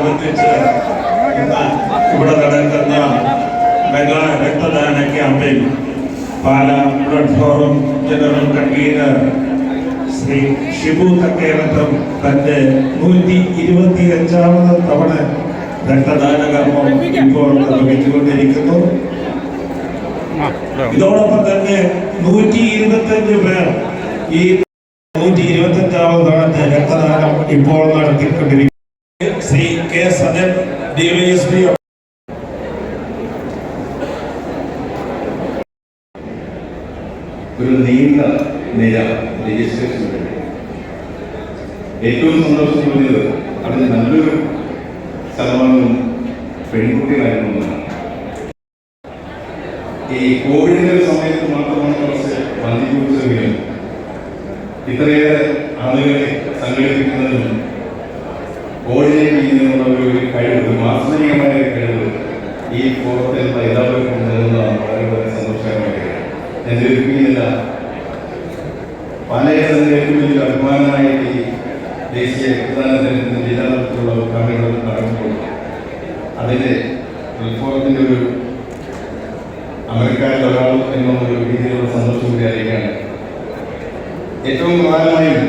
പ്രവർത്തിച്ച് ഇവിടെ നടക്കുന്ന രക്തദാന ക്യാമ്പിൽ പാല പ്ലാറ്റ്ഫോറും ജനറൽ കൺവീനർ ശ്രീ ഷിബു തക്കേലത്തും തന്റെ നൂറ്റി ഇരുപത്തി അഞ്ചാമത് തവണ രക്തദാന കർമ്മം ഇപ്പോൾ നിർവഹിച്ചുകൊണ്ടിരിക്കുന്നു ഇതോടൊപ്പം തന്നെ നൂറ്റി ഇരുപത്തഞ്ച് പേർ ഈ നൂറ്റി ഇരുപത്തഞ്ചാമത് തവണത്തെ രക്തദാനം ഇപ്പോൾ നടത്തിക്കൊണ്ടിരിക്കുന്നു. ശ്രീ എസ് സദൻ ഡിവൈഎസ്പി ഒരു നീണ്ട നിര രജിസ്ട്രേഷൻ ഏറ്റവും സന്തോഷം തോന്നിയത് അതിന് നല്ലൊരു ശതമാനവും പെൺകുട്ടികളായിരുന്നു. ഈ കോവിഡിന്റെ സമയത്ത് മാത്രമാണ് കുറച്ച് വന്ദിക്കുറിച്ചെങ്കിലും ഇത്രയേറെ ആളുകളെ സംഘടിപ്പിക്കുന്നതിനും കോർഡിനേറ്റ് ചെയ്യുന്നതിനുള്ള ഒരു കഴിവ് ഒരു ഒരു കഴിവ് ഈ ഫോറത്തിലുള്ള എല്ലാവർക്കും ഉണ്ടെന്നുള്ളതാണ് വളരെ വളരെ സന്തോഷകരമായ കാര്യം ഞാൻ ധരിപ്പിക്കുന്നില്ല പാലയത്തിന്റെ ഏറ്റവും വലിയ അഭിമാനമായിട്ട് ഈ ദേശീയ പ്രധാനത്തിന് ജില്ലാ തലത്തിലുള്ള ഉദ്ഘാടനങ്ങൾ നടക്കുമ്പോൾ അതിന്റെ ഉത്സവത്തിന്റെ ഒരു അമേരിക്കയിൽ ഒരാൾ ഒരു രീതിയിലുള്ള സന്തോഷം കൂടി അറിയിക്കുകയാണ്. ഏറ്റവും പ്രധാനമായും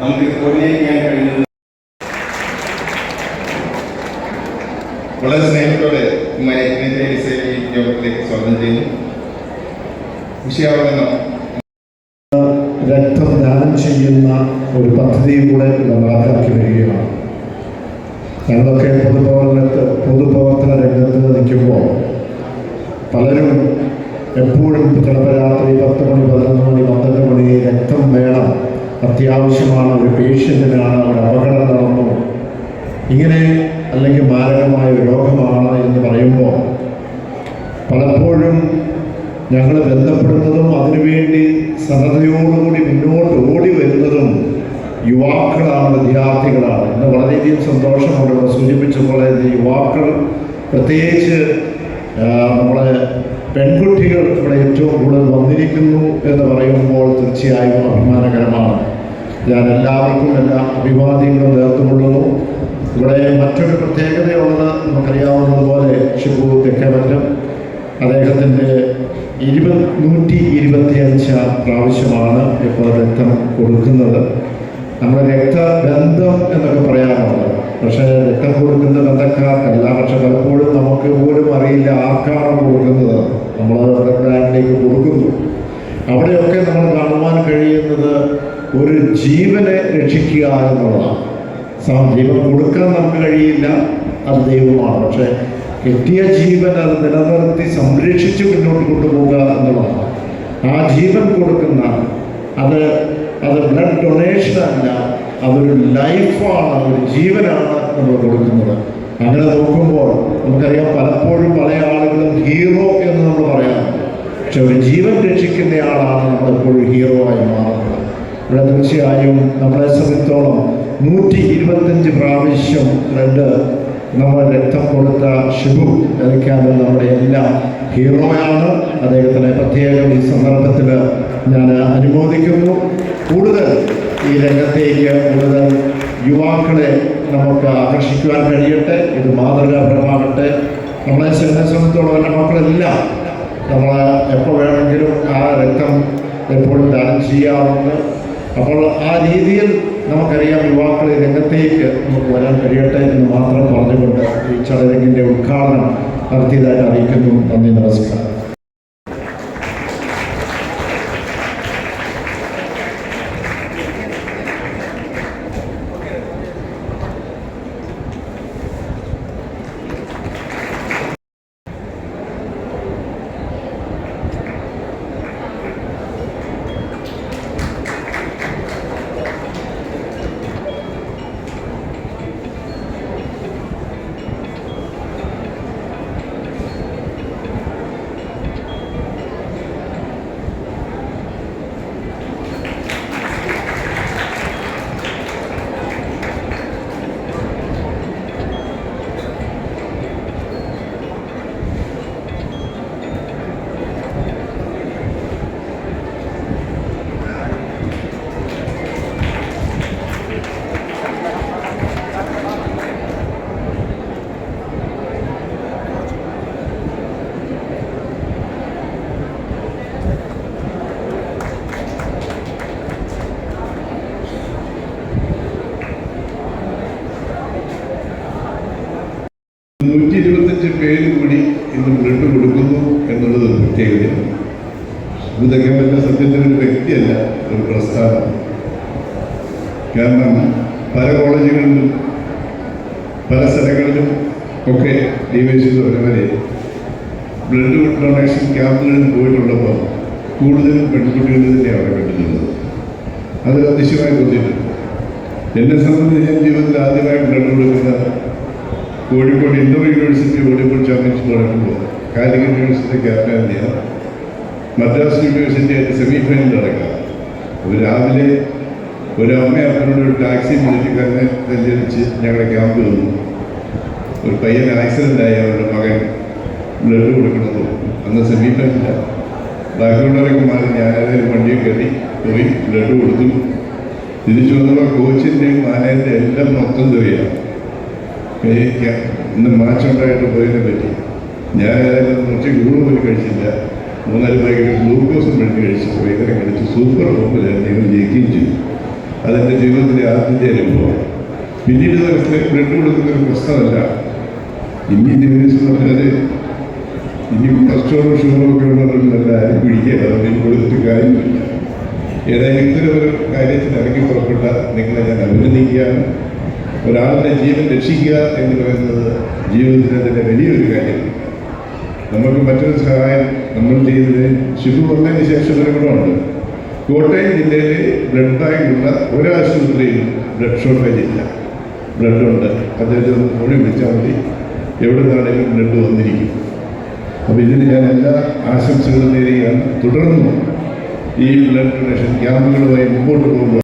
നമുക്ക് കോർഡിനേറ്റ് ചെയ്യാൻ കഴിയുന്നത് വളരെ സ്നേഹത്തോടെ യോഗത്തിലേക്ക് സ്വാഗതം ചെയ്യുന്നു. വിഷയാവതരണം രക്തം ദാനം ചെയ്യുന്ന ഒരു പദ്ധതിയും കൂടെ നമ്മളാക്കി വരികയാണ്. ഞങ്ങളൊക്കെ പൊതുപ്രവർത്തനത്ത് പൊതുപ്രവർത്തന രംഗത്ത് നിൽക്കുമ്പോൾ പലരും എപ്പോഴും ചിലപ്പോൾ രാത്രി പത്ത് മണി പതിനൊന്ന് മണി പന്ത്രണ്ട് മണി രക്തം വേണം. അത്യാവശ്യമാണ് ഒരു പേഷ്യന്റിനാണ് ഒരു അപകടം നടന്നു. ഇങ്ങനെ അല്ലെങ്കിൽ മാരകമായ രോഗമാണ് എന്ന് പറയുമ്പോൾ പലപ്പോഴും ഞങ്ങൾ ബന്ധപ്പെടുന്നതും അതിനുവേണ്ടി സന്നദ്ധയോടുകൂടി മുന്നോട്ട് ഓടി വരുന്നതും യുവാക്കളാണ് വിദ്യാർത്ഥികളാണ്. ഇന്ന് വളരെയധികം സന്തോഷമുണ്ട്. ഇവിടെ സൂചിപ്പിച്ച പോലെ ഇത് യുവാക്കൾ പ്രത്യേകിച്ച് നമ്മളെ പെൺകുട്ടികൾ ഇവിടെ ഏറ്റവും കൂടുതൽ വന്നിരിക്കുന്നു എന്ന് പറയുമ്പോൾ തീർച്ചയായും അഭിമാനകരമാണ്. ഞാൻ എല്ലാവർക്കും എല്ലാ അഭിവാദ്യങ്ങളും നേർത്തുകൊള്ളുന്നു ഇവിടെ മറ്റൊരു പ്രത്യേകതയുള്ളത് നമുക്കറിയാവുന്നതുപോലെ ഷിബു തെക്കേമറ്റം അദ്ദേഹത്തിന്റെ ഇരുപത് നൂറ്റി ഇരുപത്തിയഞ്ച് പ്രാവശ്യമാണ് ഇപ്പോൾ രക്തം കൊടുക്കുന്നത്. നമ്മുടെ രക്തബന്ധം എന്നൊക്കെ പറയാറുണ്ട്. പക്ഷേ രക്തം കൊടുക്കുന്ന ബന്ധക്കാർക്കല്ല. പക്ഷെ പലപ്പോഴും നമുക്ക് പോലും അറിയില്ല ആർക്കാണ് കൊടുക്കുന്നത്. നമ്മൾ ബ്രാൻഡിലേക്ക് കൊടുക്കുന്നു. അവിടെയൊക്കെ നമ്മൾ കാണുവാൻ കഴിയുന്നത് ഒരു ജീവനെ രക്ഷിക്കുക എന്നുള്ളതാണ്. ജീവൻ കൊടുക്കാൻ നമുക്ക് കഴിയില്ല. അത് ദൈവമാണ്. പക്ഷെ കിട്ടിയ ജീവൻ അത് നിലനിർത്തി സംരക്ഷിച്ച് മുന്നോട്ട് കൊണ്ടുപോകുക എന്നുള്ളതാണ്. ആ ജീവൻ കൊടുക്കുന്ന അത് അത് ബ്ലഡ് ഡൊണേഷൻ അല്ല അതൊരു ലൈഫാണ് ഒരു ജീവനാണ് നമ്മൾ കൊടുക്കുന്നത്. അങ്ങനെ നോക്കുമ്പോൾ നമുക്കറിയാം പലപ്പോഴും പല ആളുകളും ഹീറോ എന്ന് നമ്മൾ പറയാം പക്ഷെ ഒരു ജീവൻ രക്ഷിക്കുന്നയാളാണ് നമ്മളെപ്പോഴും ഹീറോ ആയി മാറുന്നത്. ഇവിടെ തീർച്ചയായും നമ്മളെ സംബന്ധിച്ചോളം നൂറ്റി ഇരുപത്തഞ്ച് പ്രാവശ്യം ബ്ലഡ് നമ്മൾ രക്തം കൊടുത്ത ഷിബു എനിക്കാണ് നമ്മുടെ എല്ലാം ഹീറോയാണ്. അദ്ദേഹത്തിനെ പ്രത്യേകം ഈ സന്ദർഭത്തിൽ ഞാൻ അനുമോദിക്കുന്നു. കൂടുതൽ ഈ രംഗത്തേക്ക് കൂടുതൽ യുവാക്കളെ നമുക്ക് ആകർഷിക്കുവാൻ കഴിയട്ടെ. ഇത് മാതൃകാപരമാകട്ടെ നമ്മളെ സംബന്ധിച്ചിടത്തോളം എന്റെ മക്കളെല്ലാം നമ്മൾ എപ്പോൾ വേണമെങ്കിലും ആ രക്തം എപ്പോഴും ദാനം ചെയ്യാറുണ്ട് അപ്പോൾ ആ രീതിയിൽ നമുക്കറിയാം യുവാക്കളെ രംഗത്തേക്ക് നമുക്ക് വരാൻ കഴിയട്ടെ എന്ന് മാത്രം പറഞ്ഞുകൊണ്ട് ഈ ചടങ്ങിന്റെ ഉദ്ഘാടനം നടത്തിയതായിട്ട് അറിയിക്കുന്നു. നന്ദി നമസ്കാരം. നൂറ്റി ഇരുപത്തഞ്ച് പേര് കൂടി ഇന്ന് മുന്നോട്ട് കൊടുക്കുന്നു എന്നുള്ളത് ഒരു പ്രത്യേകതയാണ്. ഭൂതകമല്ല സത്യത്തിൽ ഒരു വ്യക്തിയല്ല ഒരു പ്രസ്ഥാനം. കാരണം പല കോളേജുകളിലും പല സ്ഥലങ്ങളിലും ഒക്കെ ഡിവൈസിൽ വരെ ബ്ലഡ് ഡൊണേഷൻ ക്യാമ്പുകളിൽ പോയിട്ടുള്ളപ്പോൾ കൂടുതലും പെൺകുട്ടികളിൽ തന്നെയാണ് കണ്ടിട്ടുള്ളത്? അത് അതിശയമായി തോന്നിയിട്ടുണ്ട് എന്നെ സംബന്ധിച്ച് ഞാൻ ജീവിതത്തിൽ ആദ്യമായി ബ്ലഡ് കൊടുക്കുന്ന Kozhikode indoor university volleyball championship നടക്കുമ്പോൾ Calicut university captain Madras university ആയിട്ട് സെമി ഫൈനൽ നടക്കുക അപ്പോൾ രാവിലെ ഒരു അമ്മ അപ്പനോട് ഒരു ടാക്സി വിളിച്ചിക്കാരനെ തെരഞ്ഞെടുത്ത് ഞങ്ങളുടെ ക്യാമ്പ് വന്നു. ഒരു പയ്യൻ ആക്സിഡന്റ് ആയി അവരുടെ മകൻ ബ്ലഡ് കൊടുക്കണമെന്ന് അന്ന് സെമി ഫൈനലില്ല ബാക്കിയുള്ളവരൊക്കെ മാറി ഞാനേതായാലും വണ്ടിയിൽ കയറി പോയി ബ്ലഡ് കൊടുത്തു. തിരിച്ചു വന്നപ്പോൾ കോച്ചിന്റെയും മാനേജന്റെ എല്ലാം മൊത്തം തെറിയാണ്. കഴിക്കാൻ ഇന്ന് മാച്ചുണ്ടായിട്ട് പോയതിനെ പറ്റി. ഞാൻ ഏതായാലും കുറച്ച് ഗ്ലൂ പോലും കഴിച്ചില്ല. മൂന്നര പാക്കറ്റ് ഗ്ലൂക്കോസും മേടിച്ച് കഴിച്ചു വൈകുന്നേരം കഴിച്ചു സൂപ്പർ ഹോപ്പിലാണ് ഞങ്ങൾ ജയിക്കുകയും ചെയ്തു. അതെന്റെ ജീവിതത്തിലെ ആദ്യത്തെ അനുഭവമാണ് പിന്നീട് ദിവസത്തെ ബ്ലഡ് കൊടുക്കുന്ന ഒരു പ്രശ്നമല്ല. ഇനി എന്ന് പറഞ്ഞാൽ ഇനി കൊളസ്ട്രോളും ഷുഗറും ഒക്കെ ഉള്ളവരുണ്ടല്ല ആരും പിടിക്കുക അതിന് കൊടുത്തിട്ട് കാര്യമില്ല. ഏതായാലും ഇത്തരം ഒരു കാര്യത്തിൽ ഇറങ്ങി പുറപ്പെട്ട നിങ്ങളെ ഞാൻ അഭിനന്ദിക്കുകയാണ്. ഒരാളുടെ ജീവൻ രക്ഷിക്കുക എന്ന് പറയുന്നത് ജീവിതത്തിലെ തന്നെ വലിയൊരു കാര്യമാണ് നമുക്ക് മറ്റൊരു സഹായം നമ്മൾ ചെയ്തത് ശിശു വന്നതിന് ശേഷം ഒരു ഗുണമുണ്ട്. കോട്ടയം ജില്ലയിലെ ബ്ലഡ് ബാങ്കുള്ള ഒരാശുപത്രിയിൽ ബ്ലഡ് ഷോർട്ടേജ് ഇല്ല. ബ്ലഡ് ഉണ്ട് അദ്ദേഹത്തെ ഒന്ന് ഫോണിൽ വിളിച്ചാൽ മതി. എവിടെ നിന്നാണെങ്കിലും ബ്ലഡ് വന്നിരിക്കും. അപ്പോൾ ഇതിന് ഞാൻ എല്ലാ ആശംസകളും നേരുകയാണ്. തുടർന്നും ഈ ബ്ലഡ് ഡൊണേഷൻ ക്യാമ്പുകളുമായി മുമ്പോട്ട് പോകുമ്പോൾ